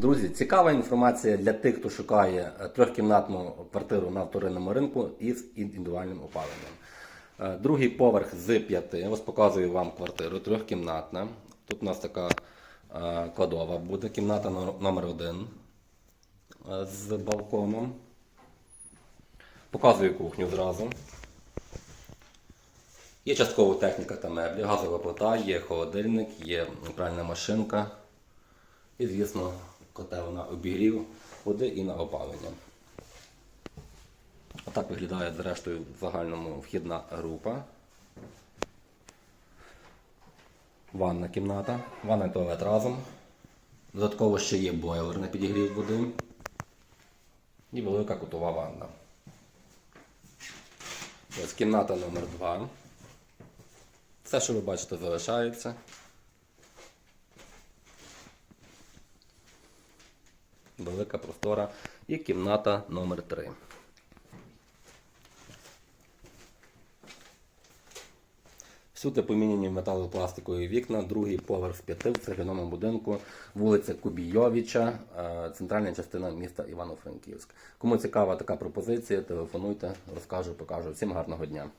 Друзі, цікава інформація для тих, хто шукає е, трьохкімнатну квартиру на вторинному ринку із індивідуальним опаленням. Е, Другий поверх з п'яти. Ось показую вам квартиру трьохкімнатна. Тут у нас така е, кладова буде, кімната но- номер один е, з балконом. Показую кухню зразу. Є частково техніка та меблі, газова плита, є холодильник, є пральна машинка. І, звісно, котел на обігрів води і на опалення. Отак виглядає зрештою в загальному вхідна група. Ванна кімната, ванна і туалет разом. Додатково ще є бойлер на підігрів води. І велика кутова ванна. Ось кімната номер 2 Все, що ви бачите, залишається. Велика простора і кімната номер 3 Всюди поміняні металопластикові вікна, другий поверх з п'яти в цегляному будинку, вулиця Кубійовича, е, центральна частина міста Івано-Франківськ. Кому цікава така пропозиція, телефонуйте, розкажу, покажу. Всім гарного дня.